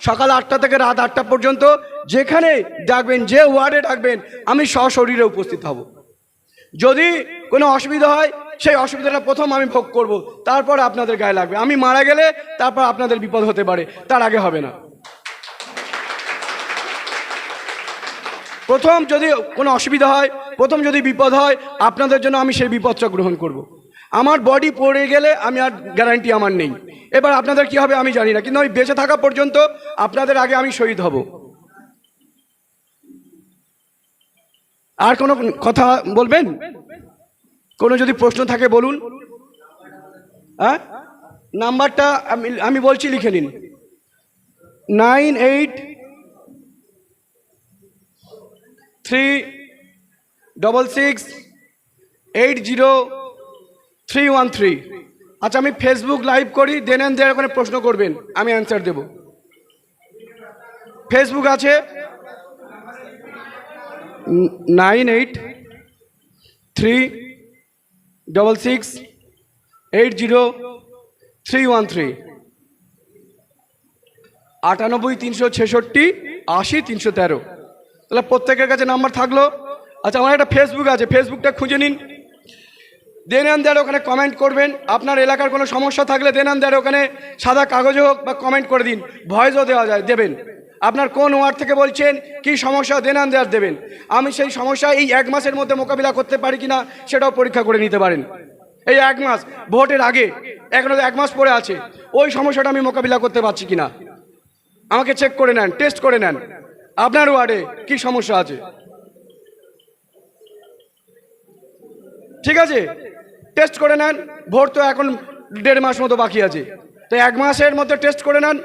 সকাল আটটা থেকে রাত আটটা পর্যন্ত যেখানে ডাকবেন, যে ওয়ার্ডে ডাকবেন, আমি সশরীরে উপস্থিত হব। যদি কোনো অসুবিধা হয়, সেই অসুবিধাটা প্রথম আমি ভোগ করব। তারপর আপনাদের গায়ে লাগবে। আমি মারা গেলে তারপর আপনাদের বিপদ হতে পারে। তার আগে হবে না। প্রথম যদি কোনো অসুবিধা হয়, প্রথম যদি বিপদ হয়, আপনাদের জন্য আমি সেই বিপদটা গ্রহণ করব। আমার বডি পড়ে গেলে আমি আর গ্যারান্টি আমার নেই। এবার আপনাদের কি হবে আমি জানি না, কিন্তু আমি বেঁচে থাকা পর্যন্ত আপনাদের আগে আমি শহীদ হব। আর কোনো কথা বলবেন? কোনো যদি প্রশ্ন থাকে বলুন। হ্যাঁ? নাম্বারটা আমি আমি বলছি, লিখে নিন। Nine eight three double six eight zero three one three. আচ্ছা আমি ফেসবুক লাইভ করি দেন অ্যান্ড দেয়ার ওখানে প্রশ্ন করবেন, আমি অ্যান্সার দেব। ফেসবুক আছে? Nine eight three double six eight zero three one three. আটানব্বই, তিনশো ছেষট্টি, আশি, তিনশো তেরো। তাহলে প্রত্যেকের কাছে নাম্বার থাকল। আচ্ছা আমার একটা ফেসবুক আছে ফেসবুকটা খুঁজে নিন। দেন দেয়ার ওখানে কমেন্ট করবেন। আপনার এলাকার কোনো সমস্যা থাকলে দেন অ্যান্ড ওখানে সাদা কাগজে হোক বা কমেন্ট করে দিন। ভয়েসও দেওয়া যায়, দেবেন। আপনার কোন ওয়ার্ড থেকে বলছেন, কি সমস্যা, দেন দেয়ার দেবেন। আমি সেই সমস্যা এই এক মাসের মধ্যে মোকাবিলা করতে পারি কিনা সেটাও পরীক্ষা করে নিতে পারেন। এই এক মাস, ভোটের আগে, এখনও এক মাস পরে আছে। ওই সমস্যাটা আমি মোকাবিলা করতে পারছি কিনা? আমাকে চেক করে নেন টেস্ট করে নেন। আপনার ওয়ার্ডে কি সমস্যা আছে? ঠিক আছে? টেস্ট করে নেন ভোট তো এখন দেড় মাস মতো বাকি আছে। তো এক মাসের মধ্যে টেস্ট করে নেন,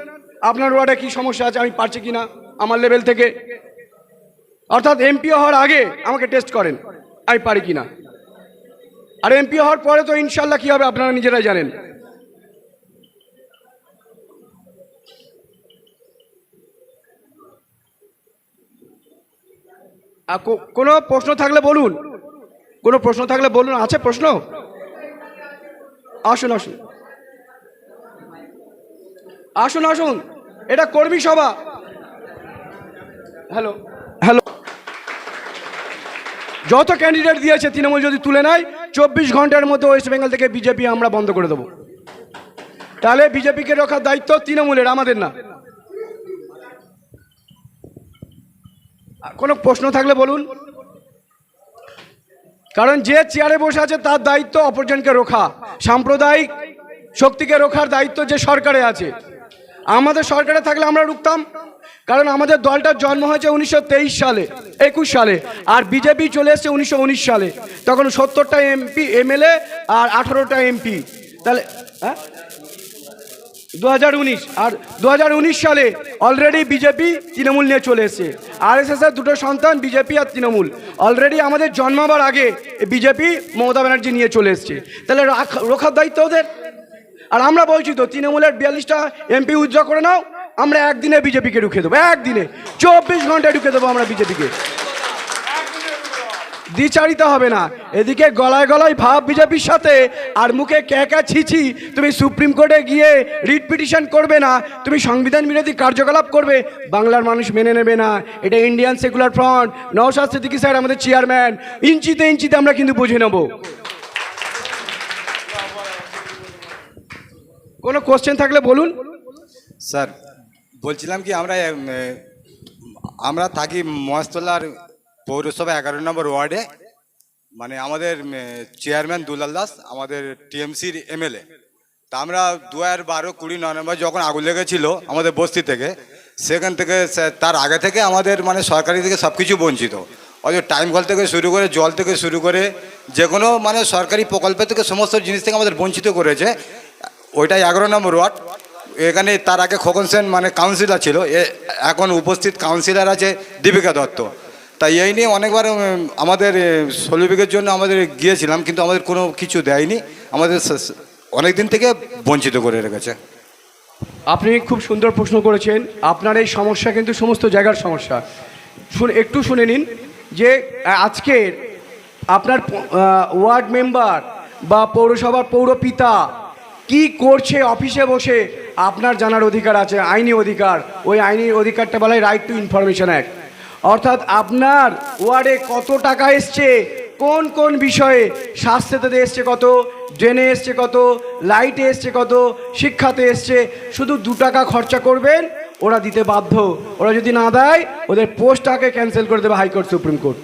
আপনার ওয়ার্ডে কি সমস্যা আছে, আমি পারছি কি না, আমার লেভেল থেকে। অর্থাৎ এমপি হওয়ার আগে আমাকে টেস্ট করেন, আমি পারি কি না। আর এমপি হওয়ার পরে তো ইনশাল্লাহ কি হবে আপনারা নিজেরাই জানেন। কোনো প্রশ্ন থাকলে বলুন। কোনো প্রশ্ন থাকলে বলুন, আছে প্রশ্ন? আসুন আসুন। আসুন আসুন। এটা কর্মী সভা। হ্যালো হ্যালো যত ক্যান্ডিডেট দিয়েছে তৃণমূল যদি তুলে নেয় চব্বিশ ঘণ্টার মধ্যে ওয়েস্ট বেঙ্গল থেকে বিজেপি আমরা বন্ধ করে দেবো। তাহলে বিজেপিকে রক্ষার দায়িত্ব তৃণমূলের আমাদের না। কোনো প্রশ্ন থাকলে বলুন। কারণ যে চেয়ারে বসে আছে তার দায়িত্ব অপরজনকে রোখা সাম্প্রদায়িক শক্তিকে রোখার দায়িত্ব যে সরকারে আছে। আমাদের সরকারে থাকলে আমরা রুখতাম, কারণ আমাদের দলটার জন্ম হয়েছে উনিশশো তেইশ সালে, একুশ সালে, আর বিজেপি চলে এসছে উনিশশো সালে। তখন সত্তরটা এমপি, এমএলএ আর আঠারোটা এমপি। তাহলে হ্যাঁ? দু হাজার উনিশ আর দু হাজার উনিশ সালে অলরেডি বিজেপি তৃণমূল নিয়ে চলে এসেছে। আর এস দুটো সন্তান বিজেপি আর তৃণমূল। অলরেডি আমাদের জন্মাবার আগে বিজেপি মমতা ব্যানার্জি নিয়ে চলে এসেছে। তাহলে রাখ- রক্ষার দায়িত্ব ওদের। আর আমরা বলছি তো, তৃণমূলের বিয়াল্লিশটা এমপি উইথড্র করে নাও, আমরা একদিনে বিজেপিকে রুখে দেবো, একদিনে। চব্বিশ ঘন্টায় ঢুকে দেবো আমরা বিজেপিকে দ্বিচারিতা হবে না। এদিকে গলায় গলায় ভাব বিজেপির সাথে, আর মুখে ক্যাকা ছিছি তুমি সুপ্রিম কোর্টে গিয়ে রিট পিটিশন করবে না, তুমি সংবিধান বিরোধী কার্যকলাপ করবে, বাংলার মানুষ মেনে নেবে না। এটা Indian secular front. Naushad Siddiqui sir আমাদের চেয়ারম্যান। ইঞ্চিতে ইঞ্চিতে আমরা কিন্তু বুঝে নেব। কোনো কোশ্চেন থাকলে বলুন। স্যার, বলছিলাম কি আমরা আমরা থাকি মহেশতলার পৌরসভা এগারো নম্বর ওয়ার্ডে মানে আমাদের চেয়ারম্যান দুলাল দাস, আমাদের টিএমসির এমএলএ। তা আমরা দু হাজার বারো কুড়ি নভেম্বর যখন আগুন লেগেছিল আমাদের বস্তি থেকে, সেখান থেকে তার আগে থেকে আমাদের মানে সরকারি থেকে সব কিছু বঞ্চিত। অথচ টাইম কল থেকে শুরু করে, জল থেকে শুরু করে যে কোনো মানে সরকারি প্রকল্প থেকে সমস্ত জিনিস থেকে আমাদের বঞ্চিত করেছে। ওইটাই এগারো নম্বর ওয়ার্ড। এখানে তার আগে খোকন সেন মানে কাউন্সিলর ছিল। এখন উপস্থিত কাউন্সিলর আছে দীপিকা দত্ত। তাই এই নিয়ে অনেকবার আমাদের শৈলবিকের জন্য আমাদের গিয়েছিলাম, কিন্তু আমাদের কোনো কিছু দেয়নি। আমাদের অনেক দিন থেকে বঞ্চিত করে রেখেছে। আপনি খুব সুন্দর প্রশ্ন করেছেন। আপনার এই সমস্যা কিন্তু সমস্ত জায়গার সমস্যা। শুন, একটু শুনে নিন যে আজকের আপনার ওয়ার্ড মেম্বার বা পৌরসভার পৌরপিতা কি করছে অফিসে বসে? আপনার জানার অধিকার আছে, আইনি অধিকার। ওই আইনি অধিকারটা বলা রাইট টু ইনফরমেশন অ্যাক্ট অর্থাৎ আপনার ওয়ার্ডে কত টাকা এসছে? কোন কোন বিষয়ে স্বাস্থ্যতে এসছে কত? ড্রেনে এসছে কত? লাইটে এসছে কত? শিক্ষাতে এসছে? শুধু দু টাকা খরচা করবেন, ওরা দিতে বাধ্য। ওরা যদি না দেয়, ওদের পোস্টটাকে ক্যান্সেল করে দেবে হাইকোর্ট, সুপ্রিম কোর্ট।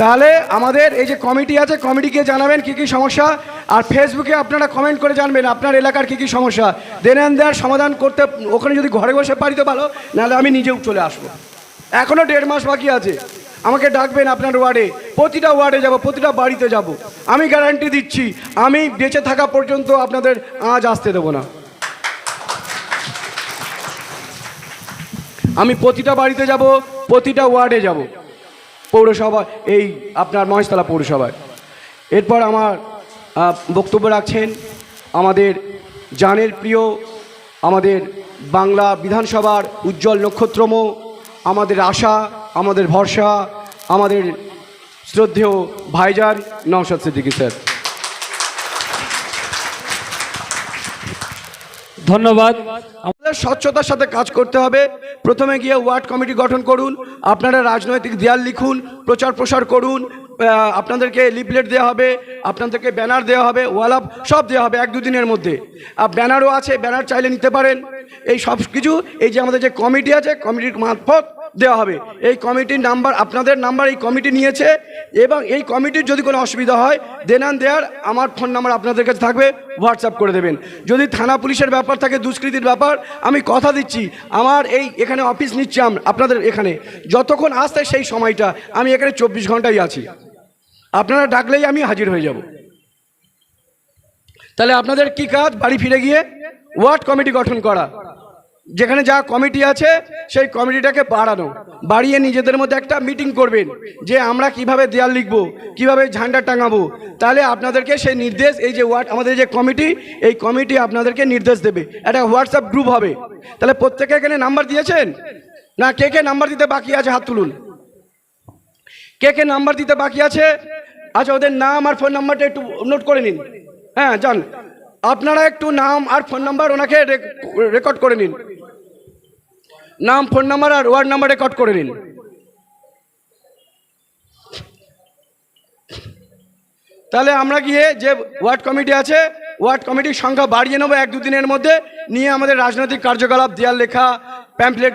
তাহলে আমাদের এই যে কমিটি আছে কমিটিকে জানাবেন কী কী সমস্যা। আর ফেসবুকে আপনারা কমেন্ট করে জানবেন আপনার এলাকার কী কী সমস্যা। দেন দেয়ার সমাধান করতে, ওখানে যদি ঘরে বসে পারি তো ভালো, নাহলে আমি নিজেও চলে আসব। এখনও দেড় মাস বাকি আছে। আমাকে ডাকবেন আপনার ওয়ার্ডে। প্রতিটা ওয়ার্ডে যাব, প্রতিটা বাড়িতে যাব। আমি গ্যারান্টি দিচ্ছি, আমি বেঁচে থাকা পর্যন্ত আপনাদের আজ আসতে দেবো না। আমি প্রতিটা বাড়িতে যাব, প্রতিটা ওয়ার্ডে যাব। পৌরসভা, এই আপনার মহেশতলা পৌরসভায়। এরপর আমার বক্তব্য রাখছেন আমাদের জানের প্রিয়, আমাদের বাংলা বিধানসভার উজ্জ্বল নক্ষত্রম, আমাদের আশা, আমাদের ভরসা, আমাদের শ্রদ্ধেয় ভাইজান, নওশাদ সিদ্দিকী স্যার। ধন্যবাদ। স্বচ্ছতার সাথে কাজ করতে হবে। প্রথমে গিয়ে ওয়ার্ড কমিটি গঠন করুন, আপনারা রাজনৈতিক দেয়াল লিখুন, প্রচার প্রসার করুন আপনাদেরকে লিফলেট দেওয়া হবে, আপনাদেরকে ব্যানার দেওয়া হবে, ওয়াল আপ সব দেওয়া হবে এক দুদিনের মধ্যে। আর ব্যানারও আছে, ব্যানার চাইলে নিতে পারেন। এই সব কিছু এই যে আমাদের যে কমিটি আছে, কমিটির মারফত দেওয়া হবে। এই কমিটির নাম্বার, আপনাদের নাম্বার এই কমিটি নিয়েছে এবং এই কমিটির যদি কোনো অসুবিধা হয় দেন অ্যান্ড দেয়ার আমার ফোন নাম্বার আপনাদের কাছে থাকবে হোয়াটসঅ্যাপ করে দেবেন। যদি থানা পুলিশের ব্যাপার থাকে, দুষ্কৃতির ব্যাপার, আমি কথা দিচ্ছি। আমার এই এখানে অফিস নিচ্ছি আপনাদের এখানে। যতক্ষণ আসতে সেই সময়টা, আমি এখানে চব্বিশ ঘন্টাই আছি। আপনারা ডাকলেই আমি হাজির হয়ে যাব। তাহলে আপনাদের কি কাজ? বাড়ি ফিরে গিয়ে ওয়ার্ড কমিটি গঠন করা। যেখানে যা কমিটি আছে, সেই কমিটিটাকে বাড়ানো। বাড়িয়ে নিজেদের মধ্যে একটা মিটিং করবেন যে আমরা কীভাবে দেয়াল লিখব, কীভাবে ঝান্ডা টাঙাবো। তাহলে আপনাদেরকে সেই নির্দেশ, এই যে ওয়ার্ড, আমাদের যে কমিটি, এই কমিটি আপনাদেরকে নির্দেশ দেবে। একটা হোয়াটসঅ্যাপ গ্রুপ হবে। তাহলে প্রত্যেকে এখানে নাম্বার দিয়েছেন? না, কে কে নাম্বার দিতে বাকি আছে? হাত তুলুন। কে কে নাম্বার দিতে বাকি আছে? আচ্ছা ওদের নাম আর ফোন নাম্বারটা একটু নোট করে নিন। হ্যাঁ যান। আপনারা একটু নাম আর ফোন নাম্বার ওনাকে রেকর্ড করে নিন। নাম, ফোন নাম্বার আর ওয়ার্ড নাম্বার রেকর্ড করে নিন। তাহলে আমরা গিয়ে যে ওয়ার্ড কমিটি আছে, ওয়ার্ড কমিটির সংখ্যা বাড়িয়ে নেব এক দুদিনের মধ্যে। নিয়ে আমাদের রাজনৈতিক কার্যকলাপ, দেয়াল লেখা প্যাম্পলেট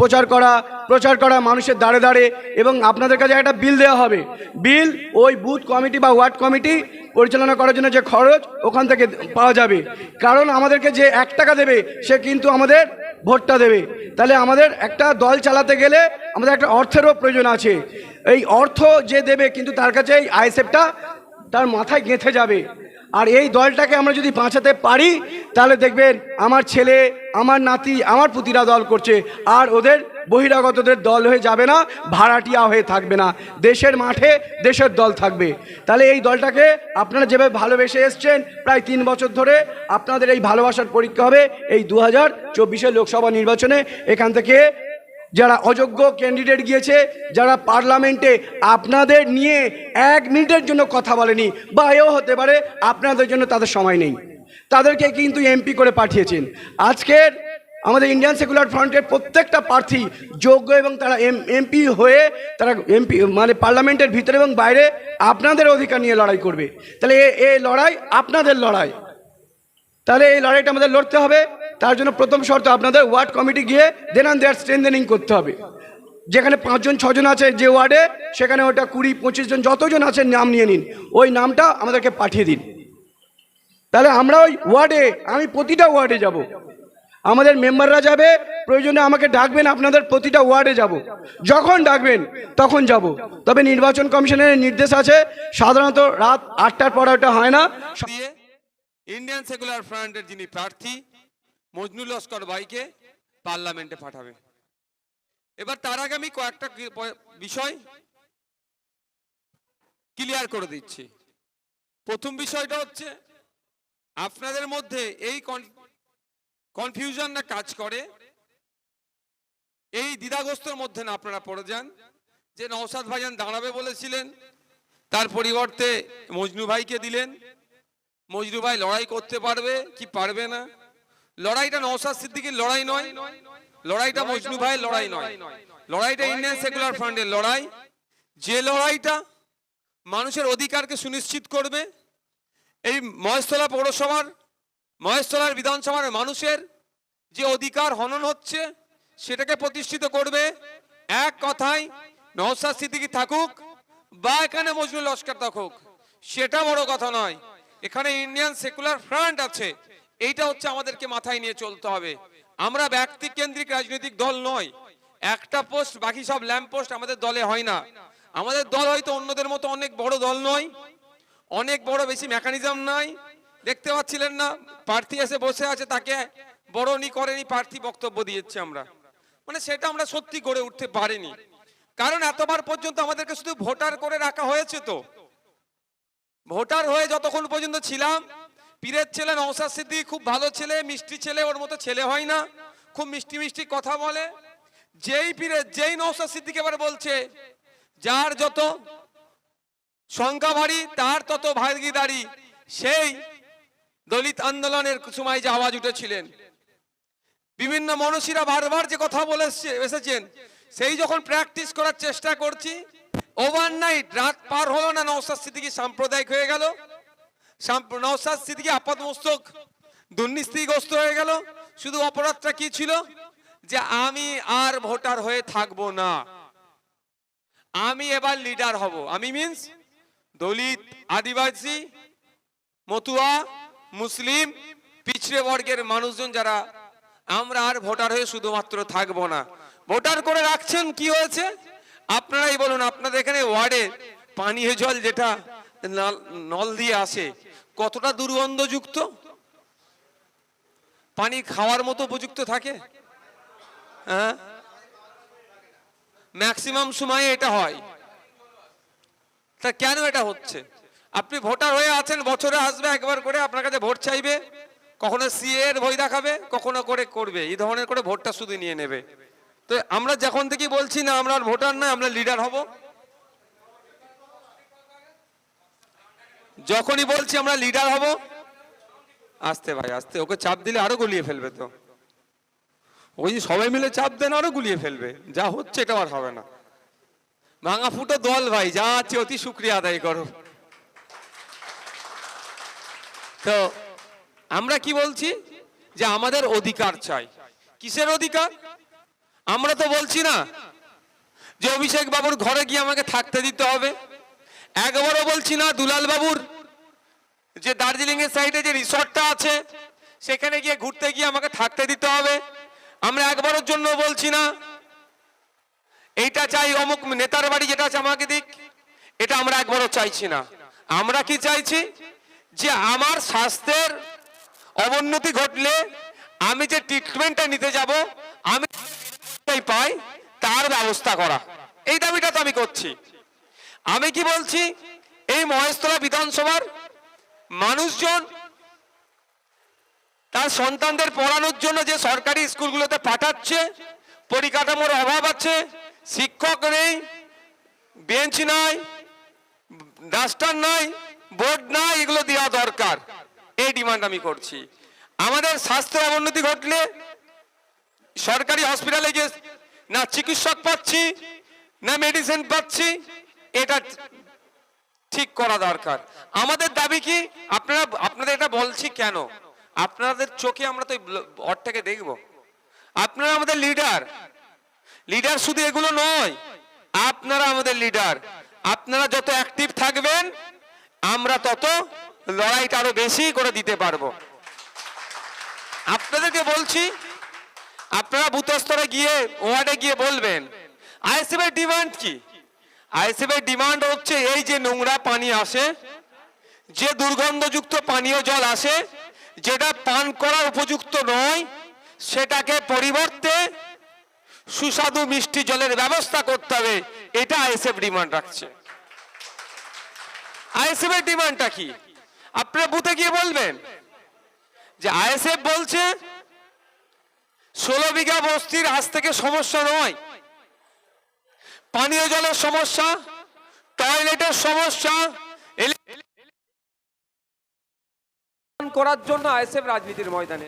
প্রচার করা প্রচার করা, মানুষের দাঁড়ে দাঁড়ে এবং আপনাদের কাছে একটা বিল দেওয়া হবে। বিল ওই বুথ কমিটি বা ওয়ার্ড কমিটি পরিচালনা করার জন্য যে খরচ, ওখান থেকে পাওয়া যাবে। কারণ আমাদেরকে যে এক টাকা দেবে, সে কিন্তু আমাদের ভোটটা দেবে। তাহলে আমাদের একটা দল চালাতে গেলে আমাদের একটা অর্থেরও প্রয়োজন আছে। এই অর্থ যে দেবে, কিন্তু তার কাছে এই আইসেপটা তার মাথায় গেঁথে যাবে। আর এই দলটাকে আমরা যদি বাঁচাতে পারি, তাহলে দেখবেন আমার ছেলে, আমার নাতি, আমার পুতিরা দল করছে। আর ওদের বহিরাগতদের দল হয়ে যাবে না, ভাড়াটিয়া হয়ে থাকবে না। দেশের মাঠে দেশের দল থাকবে। তাহলে এই দলটাকে আপনারা যেভাবে ভালোবেসে এসছেন, প্রায় তিন বছর ধরে আপনাদের এই ভালোবাসার পরীক্ষা হবে এই দু হাজার লোকসভা নির্বাচনে। এখান থেকে যারা অযোগ্য ক্যান্ডিডেট গিয়েছে, যারা পার্লামেন্টে আপনাদের নিয়ে এক মিনিটের জন্য কথা বলেনি, বা এও হতে পারে আপনাদের জন্য তাদের সময় নেই। তাদেরকে কিন্তু এমপি করে পাঠিয়েছেন। আজকের আমাদের ইন্ডিয়ান সেকুলার ফ্রন্টের প্রত্যেকটা প্রার্থী যোগ্য এবং তারা এমপি হয়ে তারা এমপি মানে পার্লামেন্টের ভিতরে এবং বাইরে আপনাদের অধিকার নিয়ে লড়াই করবে। তাহলে এ- লড়াই আপনাদের লড়াই। তাহলে এই লড়াইটা আমাদের লড়তে হবে। তার জন্য প্রথম শর্ত আপনাদের ওয়ার্ড কমিটি গিয়ে দেন অ্যান্ড দেয়ার স্ট্রেন্থেনিং করতে হবে। যেখানে পাঁচজন, ছজন আছে যে ওয়ার্ডে, সেখানে ওটা কুড়ি, পঁচিশ জন যতজন আছে নাম নিয়ে নিন। ওই নামটা আমাদেরকে পাঠিয়ে দিন। তাহলে আমরা ওই ওয়ার্ডে, আমি প্রতিটা ওয়ার্ডে যাব। আমাদের মেম্বাররা যাবে, প্রয়োজনে আমাকে ডাকবেন, আপনাদের প্রতিটা ওয়ার্ডে যাব। যখন ডাকবেন, তখন যাব। তবে নির্বাচন কমিশনের নির্দেশ আছে, সাধারণত রাত আটটার পর ওটা হয় না। ইন্ডিয়ান সেকুলার ফ্রন্টের যিনি প্রার্থী মজনুল লস্কর ভাইকে পার্লামেন্টে পাঠাবে। এবার তার আগে আমি কয়েকটা বিষয় ক্লিয়ার করে দিচ্ছি। প্রথম বিষয়টা হচ্ছে, আপনাদের মধ্যে এই কনফিউশন না কাজ করে। এই দ্বিধাগ্রস্তর মধ্যে না আপনারা পড়ে যান। যে নওশাদ ভাইজান দাঁড়াবে বলেছিলেন, তার পরিবর্তে মজনু ভাইকে দিলেন। মজনু ভাই লড়াই করতে পারবে কি পারবে না? লড়াইটা নওশাদ সিদ্দিকীর লড়াই নয়, লড়াইটা মজনু ভাইয়ের লড়াই নয়। লড়াইটা ইন্ডিয়ান সেকুলার ফ্রন্টের লড়াই। যে লড়াইটা মানুষের অধিকারকে সুনিশ্চিত করবে, এই মহেশতলা পৌরসভার, মহেশতলার বিধানসভার মানুষের যে অধিকার হনন হচ্ছে, সেটাকে প্রতিষ্ঠিত করবে। এক কথায়, নওশাদ সিদ্দিকী থাকুক বা এখানে মজনুল লস্কর থাকুক, সেটা বড় কথা নয়। এখানে ইন্ডিয়ান সেকুলার ফ্রন্ট আছে। এইটা হচ্ছে আমাদেরকে মাথায় নিয়ে চলতে হবে। আমরা ব্যক্তি কেন্দ্রিক রাজনৈতিক দল নয়। একটা পোস্ট, বাকি সব ল্যাম্প পোস্ট আমাদের দলে হয় না। আমাদের দল হয়তো অন্যদের মতো অনেক বড় দল নয়। অনেক বড় বেশি মেকানিজম নাই। দেখতে পাচ্ছিলেন না? প্রার্থী এসে বসে আছে, তাকে বড়নি করেনি, প্রার্থী বক্তব্য দিয়েছে আমরা। মানে সেটা আমরা সত্যি গড়ে উঠতে পারিনি। কারণ এতবার পর্যন্ত আমাদেরকে শুধু ভোটার করে রাখা হয়েছে তো। ভোটার হয়ে যতক্ষণ পর্যন্ত ছিলাম পীরের ছেলে নৌসাদ সিদ্দিক খুব ভালো ছেলে, মিষ্টি ছেলে, ওর মতো ছেলে হয় না। খুব মিষ্টি মিষ্টি কথা বলে। যেই পীরের, যেই নৌসাদ সিদ্দিক এবার বলছে, যার যত সংখ্যা ভারী, তার তত ভাগিদারি। সেই দলিত আন্দোলনের সময় যে আওয়াজ উঠেছিলেন। বিভিন্ন মনীষীরা বারবার যে কথা বলে এসছে- এসেছেন। সেই যখন প্র্যাকটিস করার চেষ্টা করছি, ওভারনাইট, রাত পার হলো না নৌসাদ সিদ্দিকি সাম্প্রদায়িক হয়ে গেল। নওশাদ সিদ্দিকী আপাত মস্তক দুর্নীতিগ্রস্ত হয়ে গেল। শুধু অপরাধটা কি ছিল? যে আমি আর ভোটার হয়ে থাকব না। আমি এবার লিডার হব। আমি মিন্স দলিত, আদিবাসী, মতুয়া, মুসলিম, পিছড়ে বর্গের মানুষজন যারা, আমরা আর ভোটার হয়ে শুধুমাত্র থাকব না। ভোটার করে রাখছেন কি হয়েছে? আপনারাই বলুন, আপনাদের এখানে ওয়ার্ডে পানীয় জল যেটা নল দিয়ে আসে কতটা দুর্গন্ধযুক্ত? পানি খাওয়ার মতো উপযুক্ত থাকে? হ্যাঁ? ম্যাক্সিমাম সময়ে এটা হয়। তা কেন এটা হচ্ছে? আপনি ভোটার হয়ে আছেন, বছরে আসবে, একবার করে আপনার কাছে ভোট চাইবে, কখনো সিএ এর বই দেখাবে, কখনো করে করবে, এই ধরনের করে ভোটটা শুধু নিয়ে নেবে। তো আমরা যখন থেকে বলছি না আমরা ভোটার নয় আমরা লিডার হব। যখনই বলছি আমরা লিডার হব, আসতে ভাই, আসতে। ওকে চাপ দিলে আরও গুলিয়ে ফেলবে তো। ওই সবাই মিলে চাপ দেন, আরও গুলিয়ে ফেলবে। যা হচ্ছে এটা আর হবে না। ভাঙা ফুটো দল ভাই, যা আছে অতি শুক্রিয়া আদায় করো। তো আমরা কি বলছি? যে আমাদের অধিকার চাই। কিসের অধিকার? আমরা তো বলছি না যে অভিষেক বাবুর ঘরে গিয়ে আমাকে থাকতে দিতে হবে। একবারও বলছি না, দুলাল বাবুর। যে দার্জিলিং এর সাইডে যে রিসর্টটা আছে, সেখানে গিয়ে ঘুরতে গিয়ে আমাকে থাকতে দিতে হবে। আমরা একবারের জন্য বলছি না। এইটা চাই অমুক নেতার বাড়ি যেটা আছে আমাকে দিক। এটা আমরা একবারও চাইছি না। আমরা কি চাইছি যে আমার স্বাস্থ্যের অবনতি ঘটলে আমি যে ট্রিটমেন্টটা নিতে যাব, আমি পাই, তার ব্যবস্থা করা। এই দাবিটা তো আমি করছি। আমি কি বলছি? এই মহেশতলা বিধানসভার মানুষজন তার সন্তানদের পড়ানোর জন্য যে সরকারি স্কুলগুলোতে পাঠাচ্ছে, পরিকাঠামোর অভাব আছে, শিক্ষক নেই, বেঞ্চ নাই, ডাস্টার নাই, বোর্ড নাই, এগুলো দেওয়া দরকার। এই ডিমান্ড আমি করছি। আমাদের স্বাস্থ্যের অবনতি ঘটলে সরকারি হসপিটালে গিয়ে না চিকিৎসক পাচ্ছি, না মেডিসিন পাচ্ছি এটা ঠিক করা দরকার। আমাদের দাবি কি? আপনারা, আপনাদের এটা বলছি কেন? আপনাদের চোখে আমরা তো অরটাকে দেখব। আপনারা আমাদের লিডার। লিডার শুধু এগুলো নয়, আপনারা আমাদের লিডার। আপনারা যত অ্যাক্টিভ থাকবেন, আমরা তত লড়াইটা আরও বেশি করে দিতে পারব। আপনাদেরকে বলছি, আপনারা বুথ স্তরে গিয়ে ওয়ার্ডে গিয়ে বলবেন আইএসএফ এর ডিমান্ড কি? আইএসএফ এর ডিমান্ড হচ্ছে এই যে নোংরা পানি আসে, যে দুর্গন্ধযুক্ত পানীয় জল আসে, যেটা পান করা উপযুক্ত নয়, সেটাকে পরিবর্তে সুস্বাদু মিষ্টি জলের ব্যবস্থা করতে হবে, এটা আইএসএফ ডিমান্ড রাখছে। আইএসএফ এর ডিমান্ডটা কি? আপনারা বুথে গিয়ে বলবেন যে আইএসএফ বলছে, ষোলো বিঘা বস্তির আজ থেকে সমস্যা নয় পানীয় জলের সমস্যা টয়লেটের সমস্যা করার জন্য আইসেফ রাজনীতির ময়দানে।